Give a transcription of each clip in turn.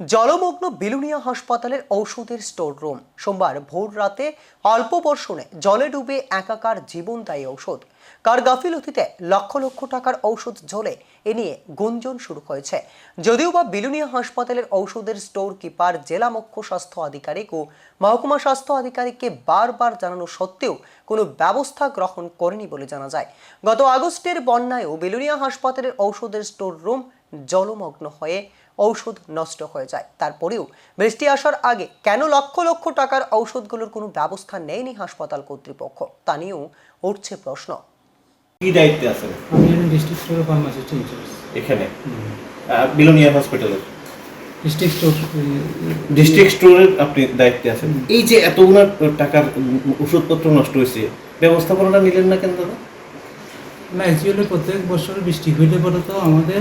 জলমগ্ন বিলুনিয়া হাসপাতালের ঔষধের স্টোর রুম সোমবার ভোর রাতে অল্প বর্ষণে জলে ডুবে একাকার জীবনদায়ী ঔষধ। কার গাফিলতিতে লক্ষ লক্ষ টাকার ঔষধ ঝোলে এ নিয়ে গুঞ্জন শুরু হয়েছে। যদিও বা বিলুনিয়া হাসপাতালের ঔষধের স্টোর কিপার, জেলা মুখ্য স্বাস্থ্য আধিকারিক ও মহকুমা স্বাস্থ্য আধিকারিককে বারবার জানানো সত্ত্বেও কোনো ব্যবস্থা গ্রহণ করেনি বলে জানা যায়। গত আগস্টের বন্যায়ও বিলুনিয়া হাসপাতালের ঔষধের স্টোর রুম জলমগ্ন হয়ে ঔষধ নষ্ট হয়ে যায়। তারপরেও বৃষ্টি আসার আগে কেন লক্ষ লক্ষ টাকার ঔষধগুলোর কোনো ব্যবস্থা নেয়নি হাসপাতাল কর্তৃপক্ষ? তা নিয়েও উঠছে প্রশ্ন। কি দায়িত্বে আছেন? আমি একজন ডিস্ট্রিক্ট স্টোরের ফার্মাসিস্ট ইনচার্জ এখানে? বিলোনিয়া হসপিটালের। ডিস্ট্রিক্ট স্টোর ডিস্ট্রিক্ট স্টোরের আপনি দায়িত্বে আছেন। এই যে এতগুলো টাকার ওষুধপত্র নষ্ট হয়েছে ব্যবস্থাপনাটা নিলেন না কেন দাদা না অ্যাকচুয়ালি প্রত্যেক বছর বৃষ্টি হইলে পরে তো আমাদের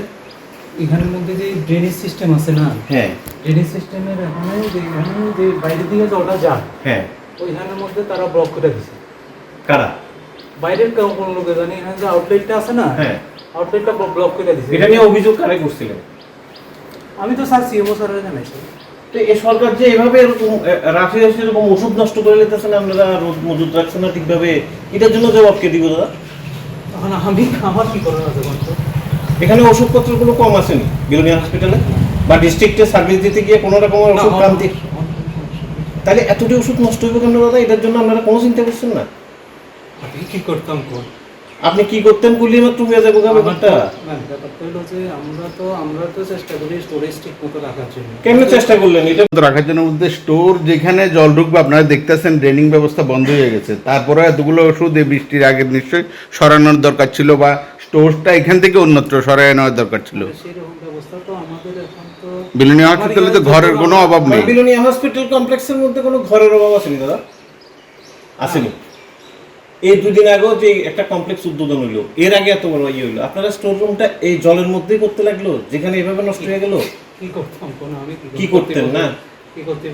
এখানের মধ্যে যে ড্রেনেজ সিস্টেম আছে না হ্যাঁ। ড্রেনেজ সিস্টেমের এখানে যে এখানে যে বাইরের দিকে জলটা যায় হ্যাঁ। ওইখানের মধ্যে তারা ব্লক করে দিছে। কারা? বাইরের কেউ কোন লোকে জানি এখানে যে আউটলেটটা আছে না হ্যাঁ। আউটলেটটা ব্লক করে দিছে। এটা নিয়ে অভিযোগ কারে করছিলেন আমি তো স্যার সিএমও স্যারের জানাইছি তো এই সরকার যে এভাবে এরকম রাশি রাশি এরকম ওষুধ নষ্ট করে নিতেছেন আপনারা রোদ মজুদ রাখছেন না ঠিকভাবে এটার জন্য জবাব কে দিব দাদা? তখন আমি আমার কি করার আছে বলতো? এখানে ওষুধপত্রগুলো কম আসেনি বিলোনিয়া হসপিটালে বা ডিস্ট্রিক্টে সার্ভিস দিতে গিয়ে কোনো রকমের ওষুধ ক্রান্তি তাহলে এতটি ওষুধ নষ্ট হইব কেন দাদা? এটার জন্য আপনারা কোনো চিন্তা করছেন না? আমি কি করতাম কোন আপনি কি করতেন বললি মাত্র হয়ে যাব গা ব্যাপারটা। না, ব্যাপারটা হলো যে আমরা তো আমরা তো চেষ্টা করি স্টোরেজ ঠিক মতো রাখার জন্য। কেমনে চেষ্টা করলেন এটা? রাখার জন্য মধ্যে স্টোর যেখানে জল ঢুকবে আপনারা দেখতেছেন ড্রেনিং ব্যবস্থা বন্ধ হয়ে গেছে। তারপরে এতগুলো ওষুধ এই বৃষ্টির আগে নিশ্চয়ই সরানোর দরকার ছিল বা স্টোরটা এখান থেকে অন্যত্র সরাই নেওয়ার দরকার ছিল। সেরকম ব্যবস্থা তো আমাদের এখন তো বিলুনিয়া হসপিটালে তো ঘরের কোনো অভাব নেই। বিলোনিয়া হসপিটাল কমপ্লেক্সের মধ্যে কোনো ঘরের অভাব আসেনি দাদা। আসেনি। এই দুদিন আগেও যে একটা কমপ্লেক্স উদ্বোধন হইল এর আগে এত বড় ইয়ে হইল। আপনারা স্টোর রুমটা এই জলের মধ্যেই করতে লাগল? যেখানে এভাবে নষ্ট হয়ে গেল? কি করতাম কোন আমি? কি করতেন না? কি করতে